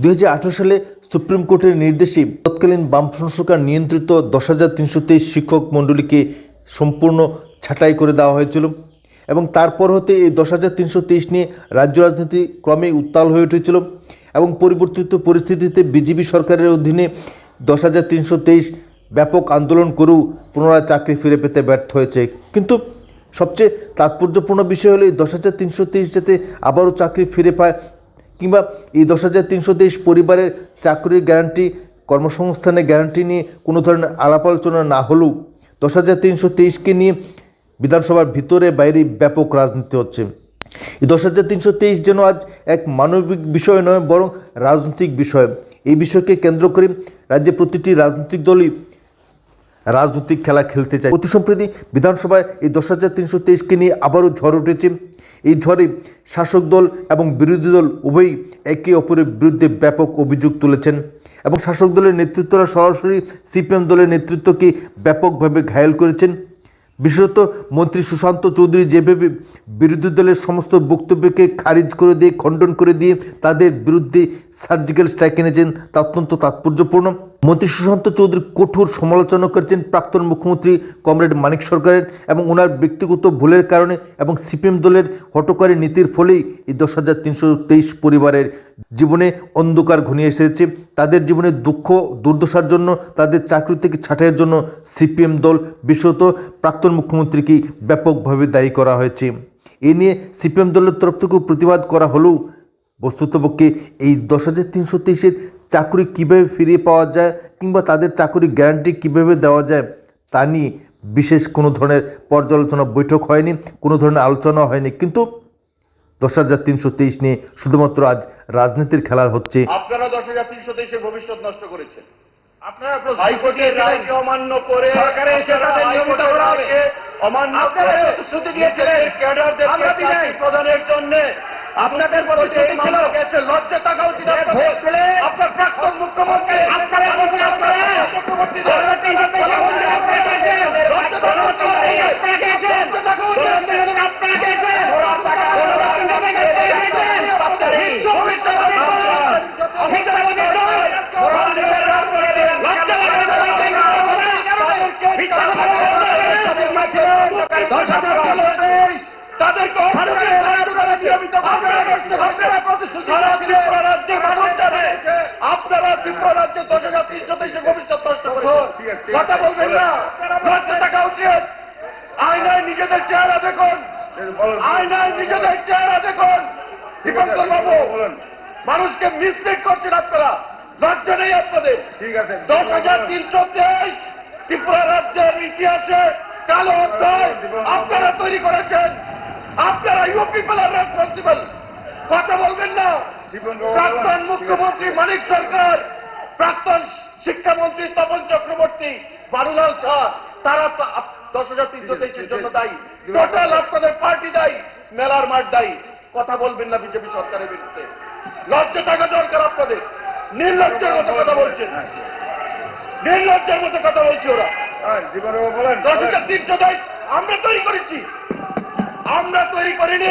দুই হাজার আঠেরো সালে সুপ্রিম কোর্টের নির্দেশে তৎকালীন বাম সরকার নিয়ন্ত্রিত দশ হাজার তিনশো তেইশ শিক্ষক মণ্ডলীকে সম্পূর্ণ ছাঁটাই করে দেওয়া হয়েছিল এবং তারপর হতে এই দশ হাজার তিনশো তেইশ নিয়ে রাজ্য রাজনীতি ক্রমেই উত্তাল হয়ে উঠেছিল এবং পরিবর্তিত পরিস্থিতিতে বিজেপি সরকারের অধীনে দশ হাজার তিনশো তেইশ ব্যাপক আন্দোলন করেও পুনরায় চাকরি ফিরে পেতে ব্যর্থ হয়েছে। কিন্তু সবচেয়ে তাৎপর্যপূর্ণ বিষয় হলো এই দশ হাজার তিনশো তেইশ যাতে আবারও চাকরি ফিরে পায় কিংবা এই দশ হাজার তিনশো তেইশ পরিবারের চাকরির গ্যারান্টি কর্মসংস্থানের গ্যারান্টি নিয়ে কোনো ধরনের আলাপ আলোচনা না হলেও দশ হাজার তিনশো তেইশকে নিয়ে বিধানসভার ভিতরে বাইরে ব্যাপক রাজনীতি হচ্ছে। এই দশ হাজার তিনশো তেইশ যেন আজ এক মানবিক বিষয় নয়, বরং রাজনৈতিক বিষয়। এই বিষয়কে কেন্দ্র করে রাজ্যে প্রতিটি রাজনৈতিক দলই রাজনৈতিক খেলা খেলতে চায়। অতি সম্প্রতি বিধানসভায় এই দশ হাজার তিনশো তেইশকে নিয়ে আবারও ঝড় উঠেছে। এই ঝড়ে শাসক দল এবং বিরোধী দল উভয়ই একে অপরের বিরুদ্ধে ব্যাপক অভিযোগ তুলেছেন এবং শাসক দলের নেতৃত্বরা সরাসরি সিপিএম দলের নেতৃত্বকে ব্যাপকভাবে ঘায়েল করেছেন। বিশেষত মন্ত্রী সুশান্ত চৌধুরী যেভাবে বিরোধী দলের সমস্ত বক্তব্যকে খারিজ করে দিয়ে, খণ্ডন করে দিয়ে তাদের বিরুদ্ধে সার্জিক্যাল স্ট্রাইক এনেছেন, তা অত্যন্ত তাৎপর্যপূর্ণ। মন্ত্রী সুশান্ত চৌধুরী কঠোর সমালোচনা করেছেন প্রাক্তন মুখ্যমন্ত্রী কমরেড মানিক সরকারের এবং ওনার ব্যক্তিগত ভুলের কারণে এবং সিপিএম দলের হটকারী নীতির ফলেই এই দশ হাজার তিনশো তেইশ পরিবারের জীবনে অন্ধকার ঘনিয়ে এসেছে। তাদের জীবনে দুঃখ, দুর্দশার জন্য, তাদের চাকরি থেকে ছাঁটাইয়ের জন্য সিপিএম দল বিশেষত প্রাক্তন মুখ্যমন্ত্রীকেই ব্যাপকভাবে দায়ী করা হয়েছে। এ নিয়ে সিপিএম দলের তরফ থেকেও প্রতিবাদ করা হলেও বস্তুতপক্ষে এই দশ হাজার তিনশো তেইশের চাকরি কীভাবে ফিরিয়ে পাওয়া যায় কিংবা তাদের চাকরি গ্যারান্টি কীভাবে দেওয়া যায় তা নিয়ে বিশেষ কোনো ধরনের পর্যালোচনা বৈঠক হয়নি কোনো ধরনের আলোচনা হয়নি। কিন্তু দশ হাজার তিনশো তেইশ নিয়ে শুধুমাত্র আজ রাজনীতির খেলা হচ্ছে। আপনারা দশ হাজার তিনশো তেইশের ভবিষ্যৎ নষ্ট করেছেন। আপনারা হাইকোর্টের রায়কে অমান্য করে সরকারে এসে তাদের নিয়মিত অমান্য প্রদানের জন্য আপনাদের। মামলা গেছে লজ্জা থাকা উচিত ভোট পেলে আপনার প্রাক্তন মুখ্যমন্ত্রী আপনারা বলছেন আপনারা চক্রবর্তী দশ হাজার সারা ত্রিপুরা রাজ্যের মানুষ আপনারা ত্রিপুরা রাজ্যে দশ হাজার তিনশো তেইশের ভবিষ্যৎ নষ্ট কথা বলবেন না। লজ্জা থাকা উচিত। আয়নায় নিজেদের চেহারা দেখুন। আয়নায় নিজেদের চেহারা দেখুন। দীপঙ্কর বাবু মানুষকে মিসলিড করছেন আপনারা। লজ্জা নেই আপনাদের। ঠিক আছে দশ হাজার তিনশো তেইশ ত্রিপুরা রাজ্যের ইতিহাসে কালো অধ্যায় আপনারা তৈরি করেছেন। আপনারা ইউ পিপল আর রেসপন্সিবল কথা বলবেন না। প্রাক্তন মুখ্যমন্ত্রী মানিক সরকার প্রাক্তন শিক্ষামন্ত্রী তপন চক্রবর্তী বারুলাল শাহ তারা তো দশ হাজার তিনশো তেইশের জন্য দায়ী। টোটাল আপনাদের পার্টি দায়ী মেলার মাঠ দায়ী। কথা বলবেন না বিজেপি সরকারের বিরুদ্ধে। লজ্জা থাকা দরকার আপনাদের। নির্লজ্জের মতো কথা বলছেন। নির্লজ্জের মতো কথা বলছে ওরা। বলেন। দশ হাজার তিনশো দায়ী আমরা তৈরি করেছি। আমরা তৈরি করিনি।